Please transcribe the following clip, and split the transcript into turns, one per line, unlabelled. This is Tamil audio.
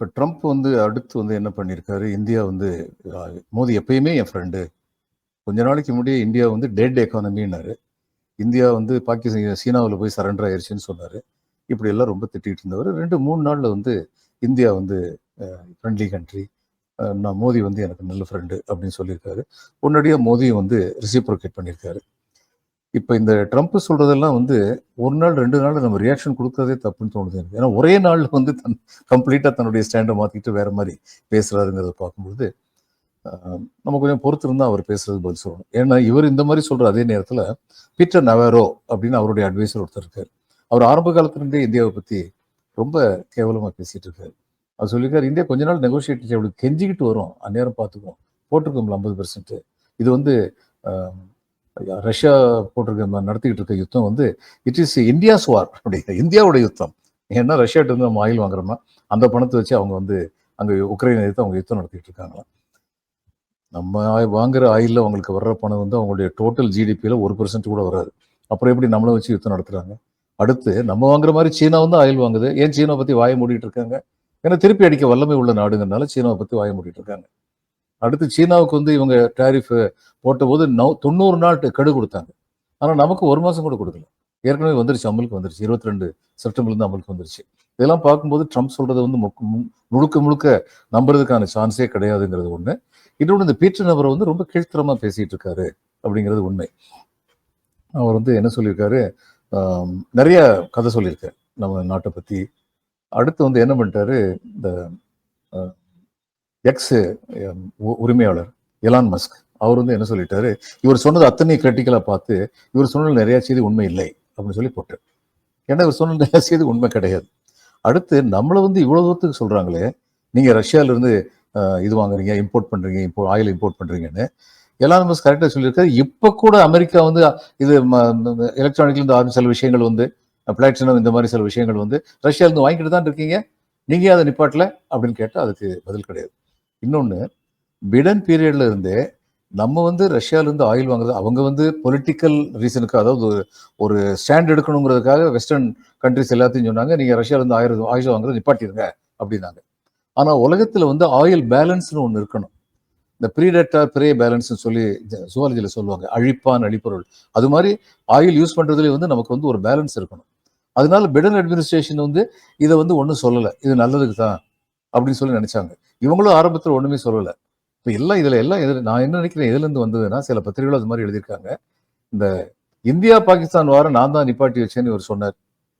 இப்போ ட்ரம்ப் வந்து அடுத்து வந்து என்ன பண்ணியிருக்காரு இந்தியா வந்து மோதி எப்பயுமே என் ஃப்ரெண்டு கொஞ்ச நாளைக்கு முன்னாடியே இந்தியா வந்து டெட் எக்கானமின்னாரு இந்தியா வந்து பாகிஸ்தான் சீனாவில் போய் சரண்டர் ஆயிடுச்சுன்னு சொன்னார். இப்படி எல்லாம் ரொம்ப திட்டிகிட்டு இருந்தவர். ரெண்டு மூணு நாளில் வந்து இந்தியா வந்து ஃப்ரெண்ட்லி கண்ட்ரி நான் மோதி வந்து எனக்கு நல்ல ஃப்ரெண்டு அப்படின்னு சொல்லியிருக்காரு உடனடியாக மோதியும் வந்து ரிசிப்ரோகேட் பண்ணியிருக்காரு இப்போ இந்த ட்ரம்ப் சொல்றதெல்லாம் வந்து ஒரு நாள் ரெண்டு நாள் நம்ம ரியாக்ஷன் கொடுக்கறதே தப்புன்னு தோணுது எனக்கு. ஏன்னா ஒரே நாளில் வந்து தன் கம்ப்ளீட்டாக தன்னுடைய ஸ்டாண்டை மாற்றிக்கிட்டு வேற மாதிரி பேசுறாருங்கிறத பார்க்கும்பொழுது நம்ம கொஞ்சம் பொறுத்து இருந்தால் அவர் பேசுறது பதில் சொல்லணும். ஏன்னா இவர் இந்த மாதிரி சொல்ற அதே நேரத்தில் பீட்டர் நவேரோ அப்படின்னு அவருடைய அட்வைசர் ஒருத்தர் இருக்கார். அவர் ஆரம்ப காலத்திலிருந்தே இந்தியாவை பற்றி ரொம்ப கேவலமாக பேசிட்டு இருக்காரு. அவர் சொல்லியிருக்காரு இந்தியா கொஞ்ச நாள் நெகோசியேட் அவளுக்கு கெஞ்சிக்கிட்டு வரும். அந்நேரம் பார்த்துக்குவோம். போட்டிருக்கோம்ல ஐம்பது பெர்சன்ட்டு இது வந்து ரஷ்யா போட்டிருக்க நடத்திக்கிட்டு இருக்க யுத்தம் வந்து இட் இஸ் இந்தியாஸ் வார் அப்படி இந்தியாவோட யுத்தம். ஏன்னா ரஷ்யாட்ட இருந்து நம்ம ஆயில் வாங்குறோமா? அந்த பணத்தை வச்சு அவங்க வந்து அங்கே உக்ரைன் எதிர்த்து அவங்க யுத்தம் நடத்திட்டு இருக்காங்களாம் நம்ம வாங்குற ஆயிலில் அவங்களுக்கு வர்ற பணம் வந்து அவங்களுடைய டோட்டல் ஜிடிபியில் ஒரு பெர்சன்ட் கூட வராது. அப்புறம் எப்படி நம்மளை வச்சு யுத்தம் நடத்துகிறாங்க அடுத்து நம்ம வாங்குற மாதிரி சீனா வந்து ஆயில் வாங்குது. ஏன் சீனா பற்றி வாய மூடிட்டு இருக்காங்க? ஏன்னா திருப்பி அடிக்க வல்லமை உள்ள நாடுங்கிறனால சீனாவை பற்றி வாய மூடிட்டு இருக்காங்க. அடுத்து சீனாவுக்கு வந்து இவங்க டேரிஃப் போட்டபோது நவ் தொண்ணூறு நாள் கெடு கொடுத்தாங்க. ஆனால் நமக்கு ஒரு மாதம் கூட கொடுக்கல. ஏற்கனவே வந்துருச்சு அமலுக்கு வந்துருச்சு. இருபத்தி ரெண்டு செப்டம்பர்லேருந்து அமலுக்கு வந்துருச்சு. இதெல்லாம் பார்க்கும்போது ட்ரம்ப் சொல்றது வந்து முக்கு- மு- முழுக்க முழுக்க நம்புறதுக்கான சான்ஸே கிடையாதுங்கிறது ஒன்று இன்னொன்று இந்த பீட்டர் நபரை வந்து ரொம்ப கீழ்த்தரமாக பேசிகிட்டு இருக்காரு அப்படிங்கிறது உண்மை. அவர் வந்து என்ன சொல்லியிருக்காரு? நிறைய கதை சொல்லியிருக்காரு நம்ம நாட்டை பற்றி அடுத்து வந்து என்ன பண்ணிட்டாரு? இந்த எக்ஸ் உரிமையாளர் எலான் மஸ்க் அவர் வந்து என்ன சொல்லிட்டாரு? இவர் சொன்னது அத்தனை கிரிட்டிக்கலாக பார்த்து இவர் சொன்னது நிறைய செய்தி உண்மை இல்லை அப்படின்னு சொல்லி போட்டார் ஏன்னா இவர் சொன்ன நிறைய செய்தி உண்மை கிடையாது. அடுத்து நம்மளை வந்து இவ்வளோ தூரத்துக்கு சொல்கிறாங்களே நீங்கள் ரஷ்யால இருந்து இது வாங்குறீங்க இம்போர்ட் பண்ணுறீங்க இப்போ ஆயில் இம்போர்ட் பண்ணுறீங்கன்னு எலான் மஸ்க் கரெக்டாக சொல்லியிருக்காரு. இப்போ கூட அமெரிக்கா வந்து இது எலக்ட்ரானிக்லேருந்து ஆரம்பிச்ச சில விஷயங்கள் வந்து பிளாட்டினம் இந்த மாதிரி சில விஷயங்கள் வந்து ரஷ்யாவிலேருந்து வாங்கிட்டு தான் இருக்கீங்க. நீங்கள் அதை நிப்பாட்டல? அப்படின்னு கேட்டால் அதுக்கு பதில் கிடையாது. இன்னொன்று பிடன் பீரியட்ல இருந்தே நம்ம வந்து ரஷ்யாவிலேருந்து ஆயில் வாங்குறது அவங்க வந்து பொலிட்டிக்கல் ரீசனுக்கு அதாவது ஒரு- ஒரு ஸ்டாண்ட் எடுக்கணுங்கிறதுக்காக வெஸ்டர்ன் கண்ட்ரிஸ் எல்லாத்தையும் சொன்னாங்க நீங்கள் ரஷ்யாவிலேருந்து ஆயிரம் ஆயில் வாங்குறது நிப்பாட்டிருங்க அப்படின்னாங்க. ஆனால் உலகத்தில் வந்து ஆயில் பேலன்ஸ்னு ஒன்று இருக்கணும். இந்த ப்ரீடெக்டார் பிரே பேலன்ஸ்னு சொல்லி சுவாலஜியில் சொல்லுவாங்க அழிப்பான் அழிப்பொருள். அது மாதிரி ஆயில் யூஸ் பண்ணுறதுலேயே வந்து நமக்கு வந்து ஒரு பேலன்ஸ் இருக்கணும். அதனால பிடன் அட்மினிஸ்ட்ரேஷன் வந்து இதை வந்து ஒன்றும் சொல்லலை. இது நல்லதுக்கு தான் அப்படின்னு சொல்லி நினைச்சாங்க. இவங்களும் ஆரம்பத்தில் ஒண்ணுமே சொல்லலை. இப்போ எல்லாம் இதுல எல்லாம் எதிர் நான் என்ன நினைக்கிறேன் எதுலேருந்து வந்ததுன்னா சில பத்திரிகைகளும் அது மாதிரி எழுதியிருக்காங்க. இந்த இந்தியா பாகிஸ்தான் வாரம் நான் தான் நிப்பாட்டி வச்சேன்னு இவர் சொன்னார்.